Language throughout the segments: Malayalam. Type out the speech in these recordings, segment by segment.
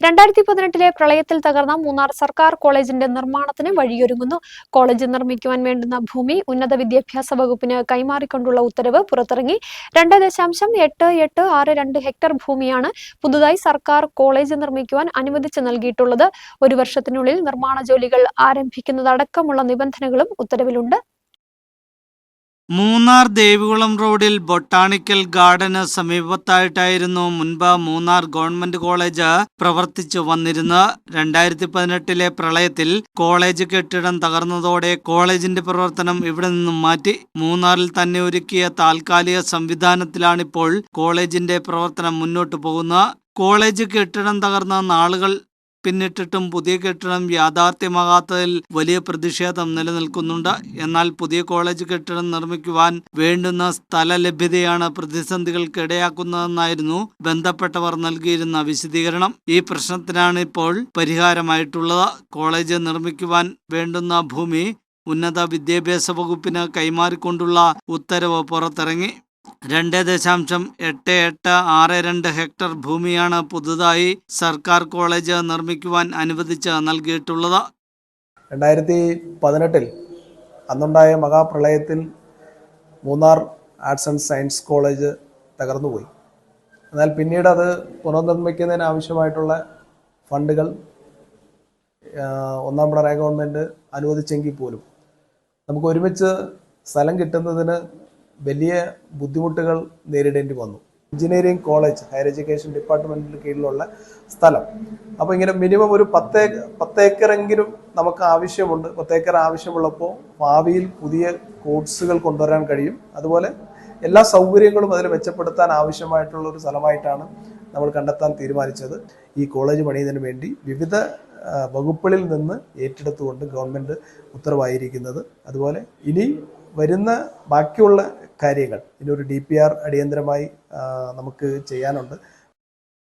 രണ്ടായിരത്തി പതിനെട്ടിലെ പ്രളയത്തിൽ തകർന്ന മൂന്നാർ സർക്കാർ കോളേജിന്റെ നിർമ്മാണത്തിന് വഴിയൊരുങ്ങുന്നു. കോളേജ് നിർമ്മിക്കുവാൻ വേണ്ടുന്ന ഭൂമി ഉന്നത വിദ്യാഭ്യാസ വകുപ്പിന് കൈമാറിക്കൊണ്ടുള്ള ഉത്തരവ് പുറത്തിറങ്ങി. രണ്ട് ദശാംശം എട്ട് എട്ട് ആറ് രണ്ട് ഹെക്ടർ ഭൂമിയാണ് പുതുതായി സർക്കാർ കോളേജ് നിർമ്മിക്കുവാൻ അനുവദിച്ചു നൽകിയിട്ടുള്ളത്. ഒരു വർഷത്തിനുള്ളിൽ നിർമ്മാണ ജോലികൾ ആരംഭിക്കുന്നതടക്കമുള്ള നിബന്ധനകളും ഉത്തരവിലുണ്ട്. മൂന്നാർ ദേവികുളം റോഡിൽ ബൊട്ടാണിക്കൽ ഗാർഡന് സമീപത്തായിട്ടായിരുന്നു മുൻപ് മൂന്നാർ ഗവൺമെന്റ് കോളേജ് പ്രവർത്തിച്ചു വന്നിരുന്നത് രണ്ടായിരത്തി പതിനെട്ടിലെ പ്രളയത്തിൽ കോളേജ് കെട്ടിടം തകർന്നതോടെ കോളേജിന്റെ പ്രവർത്തനം ഇവിടെ നിന്നും മാറ്റി മൂന്നാറിൽ തന്നെ ഒരുക്കിയ താൽക്കാലിക സംവിധാനത്തിലാണിപ്പോൾ കോളേജിന്റെ പ്രവർത്തനം മുന്നോട്ടു പോകുന്നത്. കോളേജ് കെട്ടിടം തകർന്ന നാളുകൾ പിന്നിട്ടിട്ടും പുതിയ കെട്ടിടം യാഥാർത്ഥ്യമാകാത്തതിൽ വലിയ പ്രതിഷേധം നിലനിൽക്കുന്നുണ്ട്. എന്നാൽ പുതിയ കോളേജ് കെട്ടിടം നിർമ്മിക്കുവാൻ വേണ്ടുന്ന സ്ഥല ലഭ്യതയാണ് പ്രതിസന്ധികൾക്ക് ഇടയാക്കുന്നതെന്നായിരുന്നു ബന്ധപ്പെട്ടവർ നൽകിയിരുന്ന വിശദീകരണം. ഈ പ്രശ്നത്തിനാണ് ഇപ്പോൾ പരിഹാരമായിട്ടുള്ളത്. കോളേജ് നിർമ്മിക്കുവാൻ വേണ്ടുന്ന ഭൂമി ഉന്നത വിദ്യാഭ്യാസ വകുപ്പിന് കൈമാറിക്കൊണ്ടുള്ള ഉത്തരവ് പുറത്തിറങ്ങി. രണ്ട് ദശാംശം എട്ട് എട്ട് ആറ് രണ്ട് ഹെക്ടർ ഭൂമിയാണ് പുതുതായി സർക്കാർ കോളേജ് നിർമ്മിക്കുവാൻ അനുവദിച്ച് നൽകിയിട്ടുള്ളത്. രണ്ടായിരത്തി പതിനെട്ടിൽ അന്നുണ്ടായ മഹാപ്രളയത്തിൽ Munnar arts and science college തകർന്നുപോയി. എന്നാൽ പിന്നീട് അത് പുനർനിർമ്മിക്കുന്നതിന് ആവശ്യമായിട്ടുള്ള ഫണ്ടുകൾ ഒന്നാം പിണറായി ഗവൺമെന്റ് അനുവദിച്ചെങ്കിൽ പോലും നമുക്ക് ഒരുമിച്ച് സ്ഥലം കിട്ടുന്നതിന് വലിയ ബുദ്ധിമുട്ടുകൾ നേരിടേണ്ടി വന്നു. എഞ്ചിനീയറിംഗ് കോളേജ് ഹയർ എഡ്യൂക്കേഷൻ ഡിപ്പാർട്ട്മെന്റിന് കീഴിലുള്ള സ്ഥലം. അപ്പോൾ ഇങ്ങനെ മിനിമം ഒരു പത്തേ പത്തേക്കറെങ്കിലും നമുക്ക് ആവശ്യമുണ്ട്. പത്തേക്കർ ആവശ്യമുള്ളപ്പോൾ ഭാവിയിൽ പുതിയ കോഴ്സുകൾ കൊണ്ടുവരാൻ കഴിയും. അതുപോലെ എല്ലാ സൗകര്യങ്ങളും അതിൽ മെച്ചപ്പെടുത്താൻ ആവശ്യമായിട്ടുള്ള ഒരു സ്ഥലമായിട്ടാണ് നമ്മൾ കണ്ടെത്താൻ തീരുമാനിച്ചത്. ഈ കോളേജ് പണിയുന്നതിന് വേണ്ടി വിവിധ വകുപ്പുകളിൽ നിന്ന് ഏറ്റെടുത്തുകൊണ്ട് ഗവൺമെന്റ് ഉത്തരവായിരിക്കുന്നത്. അതുപോലെ ഇനി വരുന്ന ബാക്കിയുള്ള കാര്യങ്ങൾ. ഇനി ഒരു ഡി പി ആർ അടിയന്തരമായി നമുക്ക് ചെയ്യാനുണ്ട്.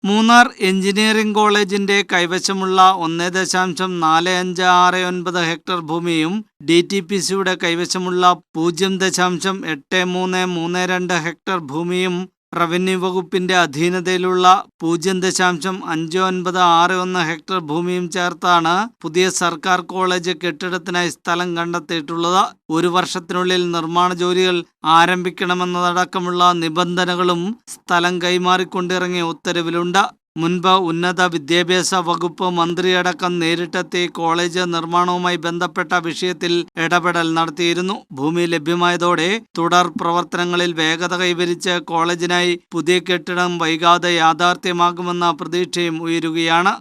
മൂന്നാർ എഞ്ചിനീയറിംഗ് കോളേജിന്റെ കൈവശമുള്ള ഒന്ന് ദശാംശം നാല് അഞ്ച് ആറ് ഒൻപത് ഹെക്ടർ ഭൂമിയും ഡി ടി പി സിയുടെ കൈവശമുള്ള പൂജ്യം ദശാംശം എട്ട് മൂന്ന് മൂന്ന് രണ്ട് ഹെക്ടർ ഭൂമിയും റവന്യൂ വകുപ്പിന്റെ അധീനതയിലുള്ള പൂജ്യം ദശാംശം അഞ്ച് ഒൻപത് ആറ് ഒന്ന് ഹെക്ടർ ഭൂമിയും ചേർത്താണ് പുതിയ സർക്കാർ കോളേജ് കെട്ടിടത്തിനായി സ്ഥലം കണ്ടെത്തിയിട്ടുള്ളത്. ഒരു വർഷത്തിനുള്ളിൽ നിർമ്മാണ ജോലികൾ ആരംഭിക്കണമെന്നതടക്കമുള്ള നിബന്ധനകളും സ്ഥലം കൈമാറിക്കൊണ്ടിറങ്ങിയ ഉത്തരവിലുണ്ട്. മുൻപ് ഉന്നത വിദ്യാഭ്യാസ വകുപ്പ് മന്ത്രിയടക്കം നേരിട്ടെത്തി കോളേജ് നിർമ്മാണവുമായി ബന്ധപ്പെട്ട വിഷയത്തിൽ ഇടപെടൽ നടത്തിയിരുന്നു. ഭൂമി ലഭ്യമായതോടെ തുടർ പ്രവർത്തനങ്ങളിൽ വേഗത കൈവരിച്ച് കോളേജിനായി പുതിയ കെട്ടിടം വൈകാതെ യാഥാർത്ഥ്യമാകുമെന്ന പ്രതീക്ഷയും ഉയരുകയാണ്.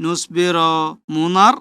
News bureau Munnar.